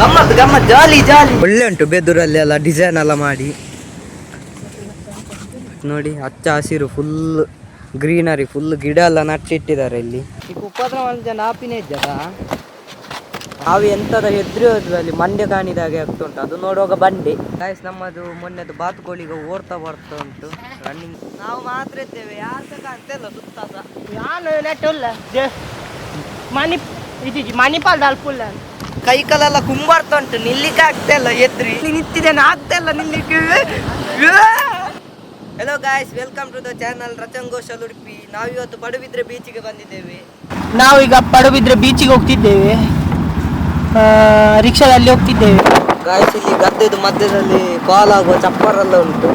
ಗಮ್ಮತ್ ಗಮ್ಮತ್ ಜಾಲಿ ಜಾಲಿ. ಒಳ್ಳೆ ಉಂಟು ಬೆದೂರಲ್ಲಿ ಎಲ್ಲ ಡಿಸೈನ್ ಎಲ್ಲ ಮಾಡಿ. ನೋಡಿ ಹಚ್ಚ ಹಸಿರು ಫುಲ್ ಗ್ರೀನರಿ ಫುಲ್ ಗಿಡ ಎಲ್ಲ ನಟ್ಟಿಟ್ಟಿದ್ದಾರೆ ಇಲ್ಲಿ. ಈ ಉಪದ್ರ ಜನ ಆಪಿನೇ ಇದ್ದದ ನಾವು ಎಂತದ ಹೆದ್ರಿ ಹೋದ್ವಿ ಅಲ್ಲಿ ಮಂಡ್ಯ ಕಾಣಿದಾಗೆ ಆಗ್ತುಂಟು. ಅದು ನೋಡುವಾಗ ಬಂಡೆ ಗಾಯ್ಸ್ ನಮ್ಮದು ಮೊನ್ನೆದು ಬಾತುಕೋಳಿಗೆ ಓಡ್ತಾ ಬರ್ತಾ ಉಂಟು. ರನ್ನಿಂಗ್ ನಾವು ಮಾತ್ರ ಇದ್ದೇವೆ. ಯಾರು ಕಾಣ್ತಾ ಇಲ್ಲ ಸುತ್ತ ನಾನು ನೆಟ್ಟಲ್ಲ. ಮಣಿ ಇದು ಮಣಿಪಾಲ್ ಅಲ್ಪುಲ್ಲ ಕೈ ಕಾಲೆಲ್ಲ ಕುಂಬಾರ್ತಾ ಉಂಟು ನಿಲ್ಲಿಕ್ಕೆ ಆಗ್ತಾ ಇಲ್ಲ ಎದ್ರಿ. ನಿಂತಿದ್ದೇನೆ ಆಗ್ತಾ ಇಲ್ಲ ನಿಲ್ಲಿಕ್ಕೆ. Hello guys welcome to the channel ರಚಂಗೋಶಲ್ Udupi ನಾವಿವತ್ತು ಪಡುಬಿದ್ರೆ ಬೀಚಿಗೆ ಬಂದಿದ್ದೇವೆ. ನಾವೀಗ ಪಡುಬಿದ್ರೆ ಬೀಚಿಗೆ ಹೋಗ್ತಿದ್ದೇವೆ. ಆ, ರಿಕ್ಷಾದಲ್ಲಿ ಹೋಗ್ತಿದ್ದೇವೆ. ಗಾಯ್ಸ್ ಇಲ್ಲಿ ಗದ್ದೆದು ಮಧ್ಯದಲ್ಲಿ ಕಾಲ್ ಆಗುವ ಚಪ್ಪರೆಲ್ಲ ಉಂಟು.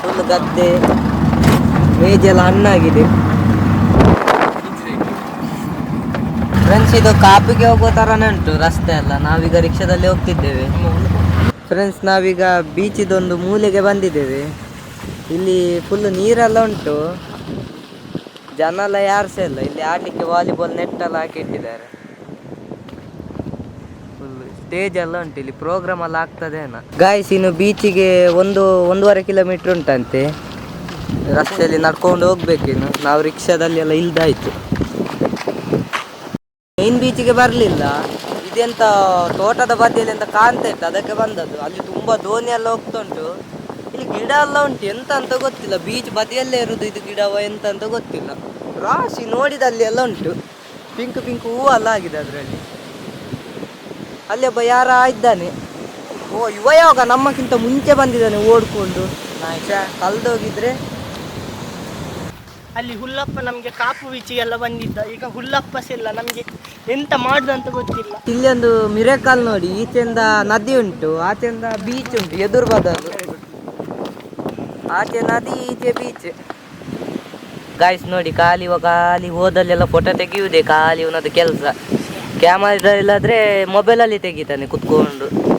ಫುಲ್ ಗದ್ದೆ. ಮೇಜೆಲ್ಲ ಹಣ್ಣಾಗಿದೆ. ಫ್ರೆಂಡ್ಸ್ ಇದು ಕಾಪಿಗೆ ಹೋಗುವ ಥರನೇ ಉಂಟು, ರಸ್ತೆ ಎಲ್ಲ ನಾವೀಗ ರಿಕ್ಷಾದಲ್ಲಿ ಹೋಗ್ತಿದ್ದೇವೆ. ಫ್ರೆಂಡ್ಸ್ ನಾವೀಗ ಬೀಚಿದೊಂದು ಮೂಲೆಗೆ ಬಂದಿದ್ದೇವೆ. ಇಲ್ಲಿ ಫುಲ್ ನೀರೆಲ್ಲ ಉಂಟು. ಜನ ಎಲ್ಲ ಯಾರು ಸಹ ಇಲ್ಲ. ಇಲ್ಲಿ ಆಡಲಿಕ್ಕೆ ವಾಲಿಬಾಲ್ ನೆಟ್ ಎಲ್ಲ ಹಾಕಿಟ್ಟಿದ್ದಾರೆ. ಸ್ಟೇಜ್ ಎಲ್ಲ ಉಂಟು. ಇಲ್ಲಿ ಪ್ರೋಗ್ರಾಮ್ ಎಲ್ಲ ಆಗ್ತದೆ ಗಾಯ್ಸ್ ಇನ್ನು ಬೀಚಿಗೆ ಒಂದು ಒಂದೂವರೆ ಕಿಲೋಮೀಟರ್ ಉಂಟಂತೆ. ರಸ್ತೆಯಲ್ಲಿ ನಡ್ಕೊಂಡು ಹೋಗ್ಬೇಕಿನ್ನು ನಾವು ರಿಕ್ಷಾದಲ್ಲಿ ಎಲ್ಲ ಇಲ್ದಾಯ್ತು. ಮೈನ್ ಬೀಚಿಗೆ ಬರಲಿಲ್ಲ. ಇದೆಂತ ತೋಟದ ಬದಿಯಲ್ಲಿ ಅಂತ ಕಾಣ್ತಾ ಇತ್ತು, ಅದಕ್ಕೆ ಬಂದದ್ದು. ಅಲ್ಲಿ ತುಂಬಾ ದೋಣಿ ಎಲ್ಲ ಹೋಗ್ತಾ ಉಂಟು ಇಲ್ಲಿ ಗಿಡ ಎಲ್ಲ ಉಂಟು ಎಂತ ಅಂತ ಗೊತ್ತಿಲ್ಲ. ಬೀಚ್ ಬದಿಯಲ್ಲೇ ಇರುದು, ಇದು ಗಿಡವ ಎಂತ ಅಂತ ಗೊತ್ತಿಲ್ಲ. ರಾಶಿ ನೋಡಿದಲ್ಲಿ ಎಲ್ಲ ಉಂಟು. ಪಿಂಕ್ ಪಿಂಕ್ ಎಲ್ಲ ಆಗಿದೆ ಅದರಲ್ಲಿ. ಅಲ್ಲಿ ಒಬ್ಬ ಯಾರ ಇದ್ದಾನೆ. ಓ ಇವ ಯಾವಾಗ ನಮ್ಮಕ್ಕಿಂತ ಮುಂಚೆ ಬಂದಿದ್ದಾನೆ, ಓಡ್ಕೊಂಡು. ಕಲ್ದೋಗಿದ್ರೆ ಅಲ್ಲಿ ಹುಲ್ಲಪ್ಪ ನಮಗೆ ಕಾಪು ಬೀಚಿಗೆಲ್ಲ ಬಂದಿದ್ದ. ಈಗ ಹುಲ್ಲಪ್ಪ ಇಲ್ಲ ನಮಗೆ ಎಂತ ಮಾಡುದು ಅಂತ ಗೊತ್ತಿಲ್ಲ. ಇಲ್ಲಿ ಒಂದು ಮಿರೇಕಲ್ ನೋಡಿ, ಈಚೆಯಿಂದ ನದಿ ಉಂಟು, ಆಚೆಯಿಂದ ಬೀಚ್ ಉಂಟು, ಎದುರು ಬದಲು. ಆಚೆ ನದಿ, ಈಚೆ ಬೀಚ್ ಗಾಯ್ಸ್ ನೋಡಿ, ಖಾಲಿ ಖಾಲಿ ಹೋದಲ್ಲೆಲ್ಲ ಫೋಟೋ ತೆಗೆಯುವುದೇ ಖಾಲಿ ಇವನದು ಕೆಲಸ. ಕ್ಯಾಮರಾ ಇಲ್ಲಾದ್ರೆ ಮೊಬೈಲಲ್ಲಿ ತೆಗಿತಾನೆ ಕುತ್ಕೊಂಡು.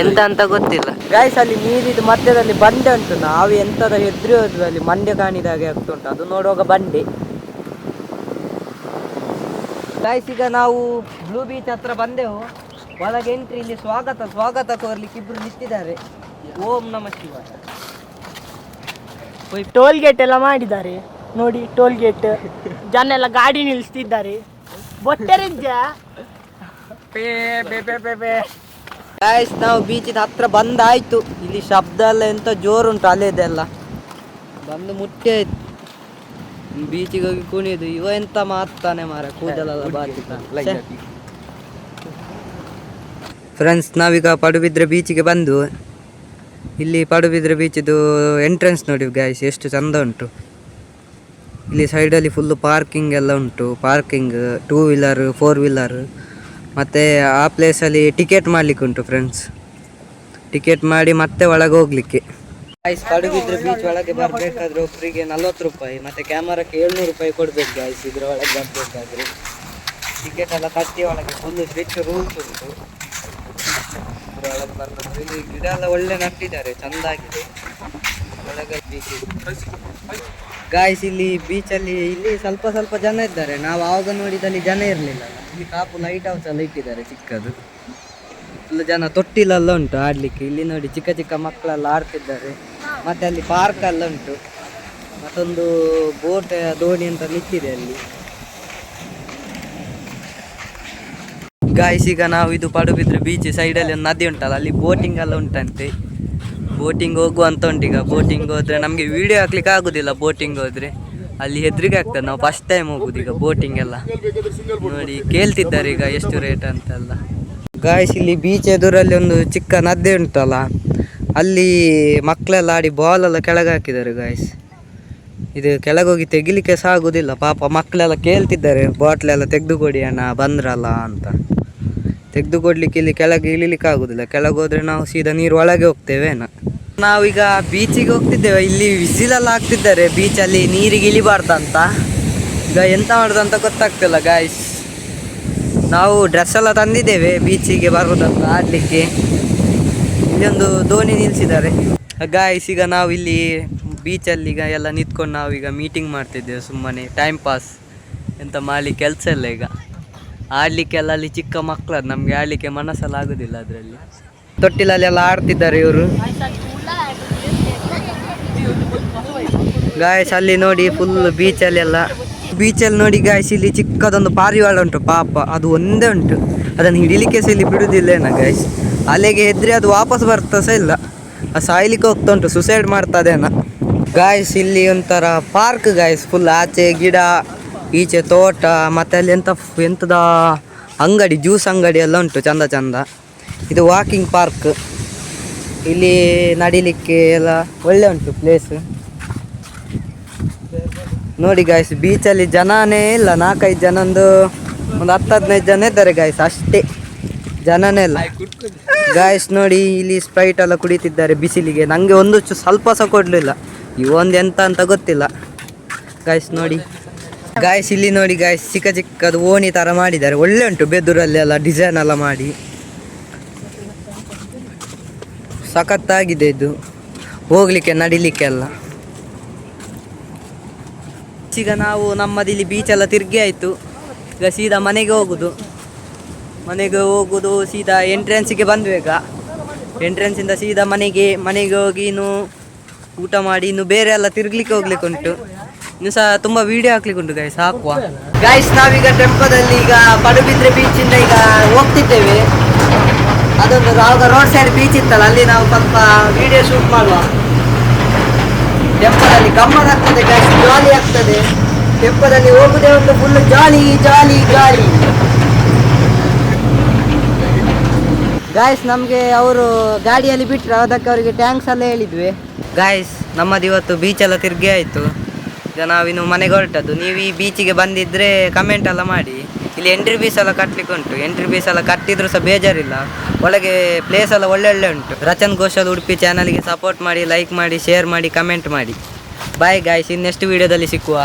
ಎಂತ ಅಂತ ಗೊತ್ತಿಲ್ಲ. ಗಾಯ್ಸ್ ಅಲ್ಲಿ ನೀರಿದು ಮಧ್ಯದಲ್ಲಿ ಬಂಡೆ ಉಂಟು. ನಾವು ಎಂತದ ಹೆದ್ರಿ ಹೋದ್ವಿ ಅಲ್ಲಿ ಮಂಡ್ಯ ಕಾಣಿದಾಗೆ ಆಗ್ತುಂಟು ಅದು ನೋಡುವಾಗ ಬಂಡೆ. ಗಾಯ್ಸ್ ಈಗ ನಾವು ಬ್ಲೂ ಬೀಚ್ ಹತ್ರ ಬಂದೆವು. ಒಳಗೆ ಎಂಟ್ರಿ ಇಲ್ಲಿ ಸ್ವಾಗತ ಸ್ವಾಗತ ಕೋರ್ಲಿಕ್ಕೆ ಇಬ್ರು ನಿಂತಿದ್ದಾರೆ. ಓಂ ನಮ ಶಿವ ಟೋಲ್ ಗೇಟ್ ಎಲ್ಲ ಮಾಡಿದ್ದಾರೆ. ನೋಡಿ ಟೋಲ್ ಗೇಟ್ ಜನ ಎಲ್ಲ ಗಾಡಿ ನಿಲ್ಲಿಸ್ತಿದ್ದಾರೆ ಬೊಟ್ಟೆರಿದ್ದ ಗಾಯ್ಸ್ ನಾವು ಬೀಚಿನ ಹತ್ರ ಬಂದಾಯ್ತು. ಇಲ್ಲಿ ಶಬ್ದ ಎಲ್ಲ ಎಂತ ಜೋರುಂಟು ಅಲೆದೆಲ್ಲ ಬಂದು ಮುಟ್ಟಿ ಆಯ್ತು. ಬೀಚಿಗೆ ಹೋಗಿ ಕುಣಿದು ಇವ ಎಂತ ಮಾತಾನೆ ಮಾರ ಕೂದಲೆಲ್ಲ ಬಾಚಿತ ಫ್ರೆಂಡ್ಸ್ ನಾವೀಗ ಪಡುಬಿದ್ರೆ ಬೀಚಿಗೆ ಬಂದು ಇಲ್ಲಿ ಪಡುಬಿದ್ರೆ ಬೀಚಿದು ಎಂಟ್ರೆನ್ಸ್ ನೋಡಿ ಗಾಯ್ಸ್ ಎಷ್ಟು ಚಂದ ಉಂಟು. ಇಲ್ಲಿ ಸೈಡಲ್ಲಿ ಫುಲ್ಲು ಪಾರ್ಕಿಂಗ್ ಎಲ್ಲ ಉಂಟು. Parking two wheeler four wheeler ಮತ್ತು ಆ ಪ್ಲೇಸಲ್ಲಿ ಟಿಕೆಟ್ ಮಾಡ್ಲಿಕ್ಕೆ ಉಂಟು ಫ್ರೆಂಡ್ಸ್ ಟಿಕೆಟ್ ಮಾಡಿ ಮತ್ತೆ ಒಳಗೆ ಹೋಗ್ಲಿಕ್ಕೆ. ಗಾಯ್ಸ್ ಪಡುಗಿದ್ರೆ ಬೀಚ್ ಒಳಗೆ ಬರಬೇಕಾದ್ರೆ ಒಬ್ಬರಿಗೆ ನಲ್ವತ್ತು ರೂಪಾಯಿ, ಮತ್ತು ಕ್ಯಾಮರಾಕ್ಕೆ ಏಳ್ನೂರು ರೂಪಾಯಿ ಕೊಡ್ಬೇಕು ಗಾಯ್ಸ್ ಇದ್ರ ಒಳಗೆ ಬರಬೇಕಾದ್ರೆ. ಟಿಕೆಟ್ ಎಲ್ಲ ಕಟ್ಟಿ ಒಳಗೆ ಒಂದು ಸ್ಟ್ರಿಕ್ಟ್ ರೂಲ್ಸ್ ಉಂಟು. ಒಳಗೆ ಬರ್ಬೇಕು ಇಲ್ಲಿ ಗಿಡ ಎಲ್ಲ ಒಳ್ಳೆ ನಟ್ಟಿದ್ದಾರೆ, ಚೆಂದಾಗಿದೆ. ಒಳಗೆ ಬೀಚ್ ಗಾಯ್ಸ್ ಇಲ್ಲಿ ಬೀಚಲ್ಲಿ ಇಲ್ಲಿ ಸ್ವಲ್ಪ ಸ್ವಲ್ಪ ಜನ ಇದ್ದಾರೆ. ನಾವು ಆವಾಗ ನೋಡಿದಲ್ಲಿ ಜನ ಇರಲಿಲ್ಲ. ಇಲ್ಲಿ ಕಾಪು ಲೈಟ್ ಹೌಸ್ ಎಲ್ಲ ಇಟ್ಟಿದ್ದಾರೆ ಚಿಕ್ಕದು. ಫುಲ್ ಜನ ತೊಟ್ಟಿಲೆಲ್ಲ ಉಂಟು ಆಡಲಿಕ್ಕೆ. ಇಲ್ಲಿ ನೋಡಿ ಚಿಕ್ಕ ಚಿಕ್ಕ ಮಕ್ಕಳೆಲ್ಲ ಆಡ್ತಿದ್ದಾರೆ. ಮತ್ತೆ ಅಲ್ಲಿ ಪಾರ್ಕ್ ಎಲ್ಲ ಉಂಟು. ಮತ್ತೊಂದು ಬೋಟ್ ದೋಣಿ ಅಂತ ನಿಂತಿದೆ ಅಲ್ಲಿ. ಗಾಯ್ಸ್ ಈಗ ನಾವು ಇದು ಪಡುಬಿದ್ರೆ ಬೀಚ್ ಸೈಡಲ್ಲಿ ಒಂದು ನದಿ ಉಂಟಲ್ಲ, ಅಲ್ಲಿ ಬೋಟಿಂಗ್ ಎಲ್ಲ ಉಂಟಂತೆ. ಬೋಟಿಂಗ್ ಹೋಗುವಂತ ಉಂಟು ಈಗ. ಬೋಟಿಂಗ್ ಹೋದ್ರೆ ನಮಗೆ ವಿಡಿಯೋ ಹಾಕ್ಲಿಕ್ಕೆ ಆಗುದಿಲ್ಲ ಬೋಟಿಂಗ್ ಹೋದ್ರೆ. ಅಲ್ಲಿ ಹೆದರಿಕೆ ಆಗ್ತದೆ. ನಾವು ಫಸ್ಟ್ ಟೈಮ್ ಹೋಗುದು ಈಗ ಬೋಟಿಂಗ್ ಎಲ್ಲ. ನೋಡಿ, ಕೇಳ್ತಿದ್ದಾರೆ ಈಗ ಎಷ್ಟು ರೇಟ್ ಅಂತೆಲ್ಲ. ಗಾಯ್ಸ್ ಇಲ್ಲಿ ಬೀಚ್ ಎದುರಲ್ಲಿ ಒಂದು ಚಿಕ್ಕ ನದಿ ಉಂಟಲ್ಲ. ಅಲ್ಲಿ ಮಕ್ಕಳೆಲ್ಲ ಆಡಿ ಬಾಲ್ ಎಲ್ಲ ಕೆಳಗೆ ಹಾಕಿದ್ದಾರೆ ಗಾಯ್ಸ್ ಇದು ಕೆಳಗೋಗಿ ತೆಗಿಲಿಕ್ಕೆ ಸಹ ಆಗುದಿಲ್ಲ. ಪಾಪ ಮಕ್ಕಳೆಲ್ಲ ಕೇಳ್ತಿದ್ದಾರೆ. ಬಾಟ್ಲೆಲ್ಲ ತೆಗೆದುಕೊಡಿ ಅಣ್ಣ, ಬಂದ್ರಲ್ಲ ಅಂತ. ತೆಗೆದು ಕೊಡ್ಲಿಕ್ಕೆ ಇಲ್ಲಿ ಕೆಳಗೆ ಇಳಿಲಿಕ್ಕೆ ಆಗುದಿಲ್ಲ. ಕೆಳಗೆ ಹೋದ್ರೆ ನಾವು ಸೀದಾ ನೀರು ಒಳಗೆ ಹೋಗ್ತೇವೆ ನಾವೀಗ ಬೀಚಿಗೆ ಹೋಗ್ತಿದ್ದೇವೆ. ಇಲ್ಲಿ ವಿಸಿಲೆಲ್ಲ ಹಾಕ್ತಿದ್ದಾರೆ. ಬೀಚಲ್ಲಿ ನೀರಿಗೆ ಇಳಿಬಾರ್ದಂತ. ಈಗ ಎಂತ ಮಾಡುದಂತ ಗೊತ್ತಾಗ್ತಿಲ್ಲ ಗಾಯ್ಸ್ ನಾವು ಡ್ರೆಸ್ ಎಲ್ಲ ತಂದಿದ್ದೇವೆ ಬೀಚಿಗೆ ಬರೋದಂತ, ಆಡಲಿಕ್ಕೆ. ಇಲ್ಲೊಂದು ದೋಣಿ ನಿಲ್ಲಿಸಿದ್ದಾರೆ ಗಾಯ್ಸ್ ಈಗ ನಾವು ಇಲ್ಲಿ ಬೀಚಲ್ಲಿ ಈಗ ಎಲ್ಲ ನಿಂತ್ಕೊಂಡು ನಾವೀಗ ಮೀಟಿಂಗ್ ಮಾಡ್ತಿದ್ದೇವೆ ಸುಮ್ಮನೆ. ಟೈಮ್ ಪಾಸ್ ಎಂತ ಮಾಡಲಿ ಕೆಲಸ ಇಲ್ಲ ಈಗ. ಆಡ್ಲಿಕ್ಕೆಲ್ಲ ಅಲ್ಲಿ ಚಿಕ್ಕ ಮಕ್ಕಳು ನಮ್ಗೆ ಆಡ್ಲಿಕ್ಕೆ ಮನಸ್ಸಲ್ಲಿ ಆಗುದಿಲ್ಲ ಅದರಲ್ಲಿ. ತೊಟ್ಟಿಲಲ್ಲಿ ಎಲ್ಲ ಆಡ್ತಿದ್ದಾರೆ ಇವರು. ಗಾಯಸ್ ಅಲ್ಲಿ ನೋಡಿ ಫುಲ್ ಬೀಚಲ್ಲಿ ಎಲ್ಲ ಬೀಚಲ್ಲಿ ನೋಡಿ ಗಾಯಸ್ ಇಲ್ಲಿ ಚಿಕ್ಕದೊಂದು ಪಾರಿವಾಳ ಉಂಟು, ಪಾಪ. ಅದು ಒಂದೇ ಉಂಟು. ಅದನ್ನು ಹಿಡಿಲಿಕ್ಕೆ ಸಹ ಇಲ್ಲಿ ಬಿಡುದಿಲ್ಲ ಏನ ಗಾಯಸ್ ಅಲೆಗೆ ಹೆದ್ರೆ ಅದು ವಾಪಸ್ ಬರ್ತಾ ಸಹ ಇಲ್ಲ. ಸಾಯ್ಲಿಕ್ಕೆ ಹೋಗ್ತಾ ಉಂಟು ಸುಸೈಡ್ ಮಾಡ್ತದೇನ ಗಾಯಸ್ ಇಲ್ಲಿ ಒಂಥರ ಪಾರ್ಕ್ ಗಾಯಸ್ ಫುಲ್ ಆಚೆ ಗಿಡ ಈಚೆ ತೋಟ, ಮತ್ತೆ ಅಲ್ಲಿ ಎಂತ ಎಂತದ ಅಂಗಡಿ, ಜ್ಯೂಸ್ ಅಂಗಡಿ ಎಲ್ಲ ಉಂಟು ಚಂದ ಚಂದ. ಇದು ವಾಕಿಂಗ್ ಪಾರ್ಕ್ ಇಲ್ಲಿ ನಡಿಲಿಕ್ಕೆ ಎಲ್ಲ ಒಳ್ಳೆ ಉಂಟು ಪ್ಲೇಸ್ ನೋಡಿ ಗಾಯ್ಸ್ ಬೀಚಲ್ಲಿ ಜನನೇ ಇಲ್ಲ. ನಾಲ್ಕೈದು ಜನ ಒಂದು ಒಂದು ಹತ್ತು ಹದಿನೈದು ಜನ ಇದ್ದಾರೆ ಗಾಯ್ಸ್ ಅಷ್ಟೇ. ಜನನೇ ಇಲ್ಲ. ಗಾಯ್ಸ್ ನೋಡಿ ಇಲ್ಲಿ ಸ್ಪ್ರೈಟ್ ಎಲ್ಲ ಕುಡಿತಿದ್ದಾರೆ ಬಿಸಿಲಿಗೆ. ನನಗೆ ಒಂದು ಸ್ವಲ್ಪ ಸಹ ಕೊಡಲಿಲ್ಲ. ಇವೊಂದು ಎಂತ ಅಂತ ಗೊತ್ತಿಲ್ಲ. ಗಾಯ್ಸ್ ನೋಡಿ. ಗಾಯ್ಸ್ ಇಲ್ಲಿ ನೋಡಿ ಗಾಯ್ಸ್ ಚಿಕ್ಕ ಚಿಕ್ಕದು ಓಣಿ ತರ ಮಾಡಿದ್ದಾರೆ. ಒಳ್ಳೆ ಉಂಟು, ಬೆದುರಲ್ಲಿ ಎಲ್ಲ ಡಿಸೈನ್ ಎಲ್ಲ ಮಾಡಿ. ಸಖತ್ತಾಗಿದೆ ಇದು. ಹೋಗ್ಲಿಕ್ಕೆ ನಡಿಲಿಕ್ಕೆಲ್ಲ ಈಗ ನಾವು ನಮ್ಮದಿಲ್ಲಿ ಎಲ್ಲ ತಿರುಗಿ ಆಯ್ತು. ಈಗ ಸೀದಾ ಮನೆಗೆ ಹೋಗುದು. ಮನೆಗೆ ಹೋಗುದು, ಸೀದಾ ಎಂಟ್ರೆನ್ಸಿಗೆ ಈಗ. ಎಂಟ್ರೆನ್ಸಿಂದ ಸೀದಾ ಮನೆಗೆ ಮನೆಗೆ ಹೋಗಿ ಇನ್ನು ಊಟ ಮಾಡಿ, ಇನ್ನು ಬೇರೆ ಎಲ್ಲ ತಿರುಗ್ಲಿಕ್ಕೆ ಹೋಗ್ಲಿಕ್ಕೆ ಉಂಟು. ಇನ್ನು ಸಹ ತುಂಬಾ ವಿಡಿಯೋ ಹಾಕ್ಲಿಕ್ಕೆ ಉಂಟು ಗೈಸ್ ಹಾಕುವ ಗೈಸ್ ನಾವೀಗ ಟೆಂಪೋದಲ್ಲಿ ಈಗ ಪಡುಬಿದ್ರೆ ಬೀಚಿಂದ ಈಗ ಹೋಗ್ತಿದ್ದೇವೆ. ಅದೊಂದು ಆವಾಗ ರೋಡ್ ಸೈಡ್ ಬೀಚ್ ಇತ್ತಲ್ಲ ಅಲ್ಲಿ ನಾವು ಸ್ವಲ್ಪ ವಿಡಿಯೋ ಶೂಟ್ ಮಾಡುವ. ಟೆಂಪೋದಲ್ಲಿ ಗಮ್ಮತ್ ಆಗ್ತದೆ ಗೈಸ್ ಜಾಲಿ ಆಗ್ತದೆ. ಟೆಂಪೋದಲ್ಲಿ ಹೋಗುದೇ ಒಂದು ಫುಲ್ ಜಾಲಿ ಜಾಲಿ ಜಾಲಿ ಗಾಯ್ಸ್ ನಮಗೆ ಅವರು ಗಾಡಿಯಲ್ಲಿ ಬಿಟ್ಟರು ಅದಕ್ಕೆ ಅವರಿಗೆ ಟ್ಯಾಂಕ್ಸ್ ಎಲ್ಲ ಹೇಳಿದ್ವಿ. ಗಾಯ್ಸ್ ನಮ್ಮದು ಇವತ್ತು ಬೀಚ್ ಎಲ್ಲ ತಿರುಗಿ ಆಯಿತು. ಈಗ ನಾವಿನ್ನು ಮನೆಗೆ ಹೊರಟದ್ದು. ನೀವು ಈ ಬೀಚಿಗೆ ಬಂದಿದ್ರೆ ಕಮೆಂಟ್ ಎಲ್ಲ ಮಾಡಿ. ಇಲ್ಲಿ ಎಂಟ್ರಿ ಫೀಸ್ ಎಲ್ಲ ಕಟ್ಟಲಿಕ್ಕೆ ಉಂಟು. ಎಂಟ್ರಿ ಫೀಸ್ ಎಲ್ಲ ಕಟ್ಟಿದ್ರು ಸಹ ಬೇಜಾರಿಲ್ಲ. ಒಳಗೆ ಪ್ಲೇಸ್ ಎಲ್ಲ ಒಳ್ಳೆ ಒಳ್ಳೆ ಉಂಟು. ರಚನ್ ಘೋಷಲ್ ಉಡುಪಿ ಚಾನಲ್ಗೆ ಸಪೋರ್ಟ್ ಮಾಡಿ ಲೈಕ್ ಮಾಡಿ ಶೇರ್ ಮಾಡಿ ಕಮೆಂಟ್ ಮಾಡಿ. ಬಾಯ್ ಗಾಯ್ಸ್ ಇನ್ನೆಷ್ಟು ವೀಡಿಯೋದಲ್ಲಿ ಸಿಕ್ಕುವ?